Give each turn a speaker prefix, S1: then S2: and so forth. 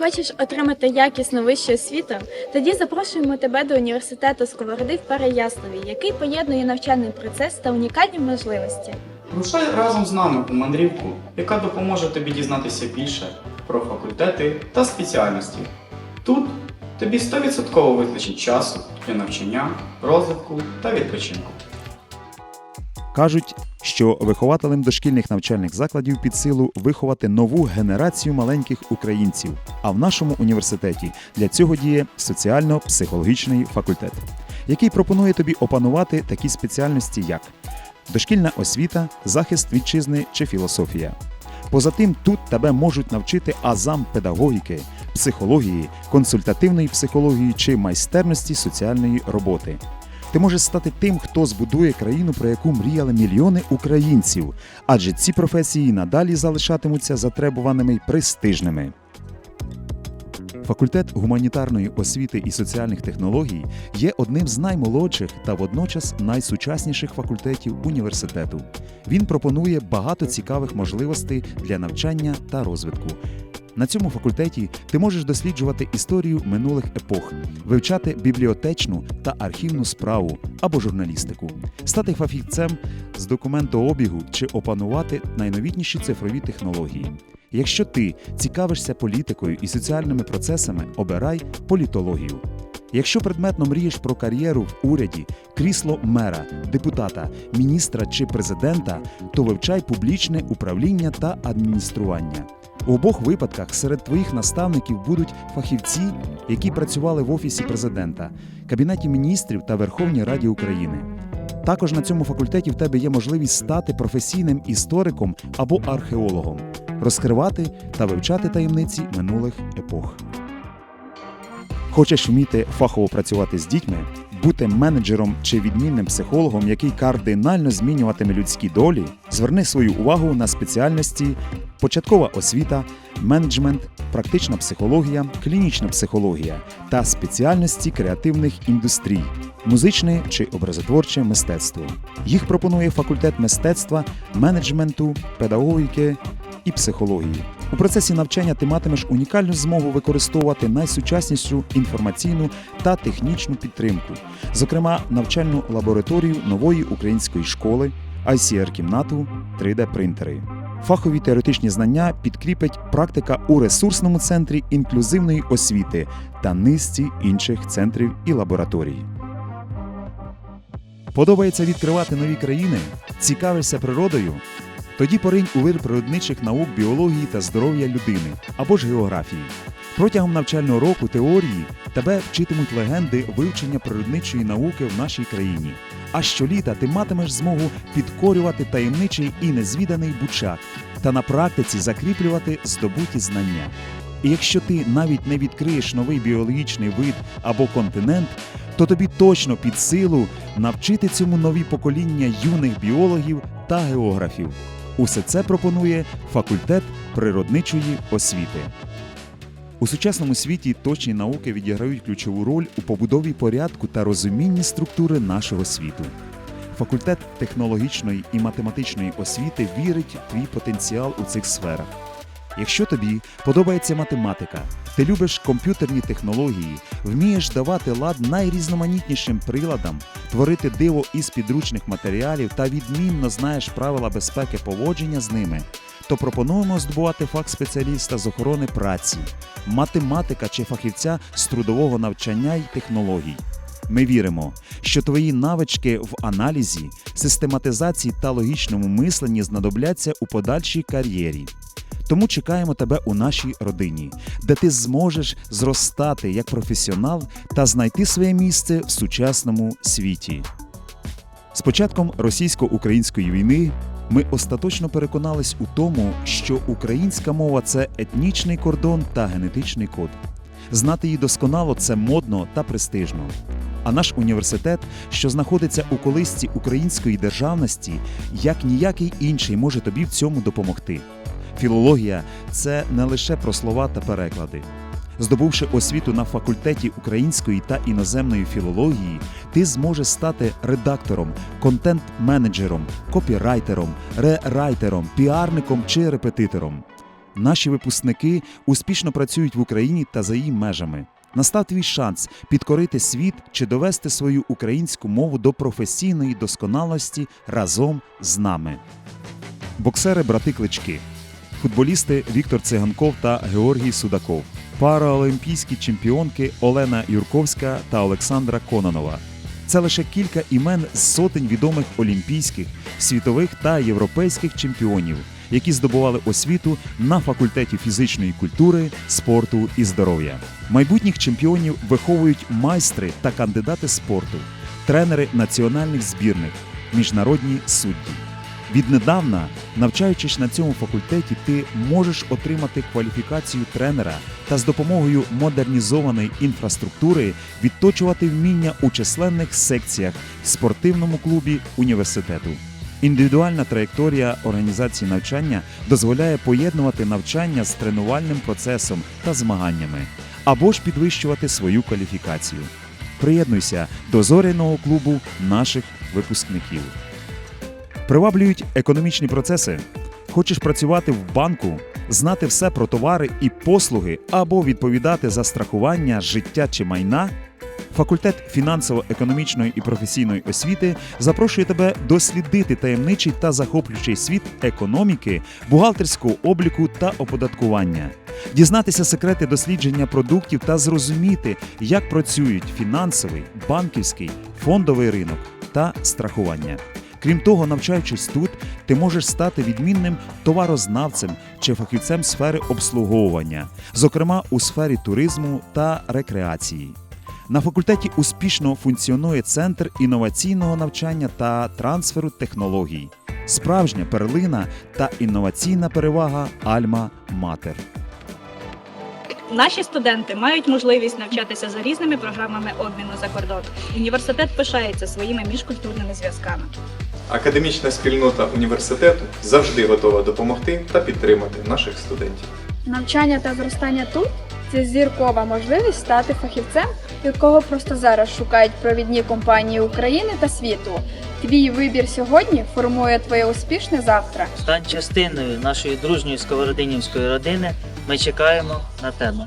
S1: Хочеш отримати якісну вищу освіту? Тоді запрошуємо тебе до університету Сковороди в Переяславі, який поєднує навчальний процес та унікальні можливості.
S2: Рушай разом з нами у мандрівку, яка допоможе тобі дізнатися більше про факультети та спеціальності. Тут тобі 100% вистачить часу для навчання, розвитку та відпочинку.
S3: Кажуть, що вихователям дошкільних навчальних закладів під силу виховати нову генерацію маленьких українців. А в нашому університеті для цього діє соціально-психологічний факультет, який пропонує тобі опанувати такі спеціальності, як дошкільна освіта, захист вітчизни чи філософія. Поза тим, тут тебе можуть навчити азам педагогіки, психології, консультативної психології чи майстерності соціальної роботи. Ти можеш стати тим, хто збудує країну, про яку мріяли мільйони українців, адже ці професії надалі залишатимуться затребуваними й престижними. Факультет гуманітарної освіти і соціальних технологій є одним з наймолодших та водночас найсучасніших факультетів університету. Він пропонує багато цікавих можливостей для навчання та розвитку. На цьому факультеті ти можеш досліджувати історію минулих епох, вивчати бібліотечну та архівну справу або журналістику, стати фахівцем з документообігу чи опанувати найновітніші цифрові технології. Якщо ти цікавишся політикою і соціальними процесами, обирай політологію. Якщо предметно мрієш про кар'єру в уряді, крісло мера, депутата, міністра чи президента, то вивчай публічне управління та адміністрування. У обох випадках серед твоїх наставників будуть фахівці, які працювали в офісі президента, кабінеті міністрів та Верховній Раді України. Також на цьому факультеті в тебе є можливість стати професійним істориком або археологом, розкривати та вивчати таємниці минулих епох. Хочеш вміти фахово працювати з дітьми, бути менеджером чи відмінним психологом, який кардинально змінюватиме людські долі, зверни свою увагу на спеціальності початкова освіта, менеджмент, практична психологія, клінічна психологія та спеціальності креативних індустрій, музичне чи образотворче мистецтво. Їх пропонує факультет мистецтва, менеджменту, педагогіки і психології. У процесі навчання ти матимеш унікальну змогу використовувати найсучаснішу інформаційну та технічну підтримку, зокрема навчальну лабораторію нової української школи, ICR-кімнату, 3D-принтери. Фахові теоретичні знання підкріпить практика у ресурсному центрі інклюзивної освіти та низці інших центрів і лабораторій. Подобається відкривати нові країни? Цікавишся природою? Тоді поринь у вир природничих наук біології та здоров'я людини або ж географії. Протягом навчального року теорії тебе вчитимуть легенди вивчення природничої науки в нашій країні. А щоліта ти матимеш змогу підкорювати таємничий і незвіданий бучак та на практиці закріплювати здобуті знання. І якщо ти навіть не відкриєш новий біологічний вид або континент, то тобі точно під силу навчити цьому нові покоління юних біологів та географів. Усе це пропонує факультет природничої освіти. У сучасному світі точні науки відіграють ключову роль у побудові порядку та розумінні структури нашого світу. Факультет технологічної і математичної освіти вірить в твій потенціал у цих сферах. Якщо тобі подобається математика, ти любиш комп'ютерні технології, вмієш давати лад найрізноманітнішим приладам, творити диво із підручних матеріалів та відмінно знаєш правила безпеки поводження з ними, то пропонуємо здобувати фах спеціаліста з охорони праці, математика чи фахівця з трудового навчання й технологій. Ми віримо, що твої навички в аналізі, систематизації та логічному мисленні знадобляться у подальшій кар'єрі. Тому чекаємо тебе у нашій родині, де ти зможеш зростати як професіонал та знайти своє місце в сучасному світі. З початком російсько-української війни ми остаточно переконались у тому, що українська мова це етнічний кордон та генетичний код. Знати її досконало це модно та престижно. А наш університет, що знаходиться у колисці української державності, як ніякий інший може тобі в цьому допомогти. Філологія це не лише про слова та переклади. Здобувши освіту на факультеті української та іноземної філології, ти зможеш стати редактором, контент-менеджером, копірайтером, рерайтером, піарником чи репетитором. Наші випускники успішно працюють в Україні та за її межами. Настав твій шанс підкорити світ чи довести свою українську мову до професійної досконалості разом з нами. Боксери брати клички, футболісти Віктор Циганков та Георгій Судаков, параолімпійські чемпіонки Олена Юрковська та Олександра Кононова. Це лише кілька імен з сотень відомих олімпійських, світових та європейських чемпіонів, які здобували освіту на факультеті фізичної культури, спорту і здоров'я. Майбутніх чемпіонів виховують майстри та кандидати спорту, тренери національних збірних, міжнародні судді. Віднедавна, навчаючись на цьому факультеті, ти можеш отримати кваліфікацію тренера та з допомогою модернізованої інфраструктури відточувати вміння у численних секціях в спортивному клубі університету. Індивідуальна траєкторія організації навчання дозволяє поєднувати навчання з тренувальним процесом та змаганнями або ж підвищувати свою кваліфікацію. Приєднуйся до зоряного клубу наших випускників. Приваблюють економічні процеси. Хочеш працювати в банку, знати все про товари і послуги або відповідати за страхування життя чи майна? Факультет фінансово-економічної і професійної освіти запрошує тебе дослідити таємничий та захоплюючий світ економіки, бухгалтерського обліку та оподаткування, дізнатися секрети дослідження продуктів та зрозуміти, як працюють фінансовий, банківський, фондовий ринок та страхування. Крім того, навчаючись тут, ти можеш стати відмінним товарознавцем чи фахівцем сфери обслуговування, зокрема у сфері туризму та рекреації. На факультеті успішно функціонує центр інноваційного навчання та трансферу технологій, справжня перлина та інноваційна перевага Альма Матер.
S4: Наші студенти мають можливість навчатися за різними програмами обміну за кордон. Університет пишається своїми міжкультурними зв'язками.
S5: Академічна спільнота університету завжди готова допомогти та підтримати наших студентів.
S1: Навчання та зростання тут це зіркова можливість стати фахівцем, якого просто зараз шукають провідні компанії України та світу. Твій вибір сьогодні формує твоє успішне завтра.
S6: Стань частиною нашої дружньої сковородинівської родини. Ми чекаємо на тебе.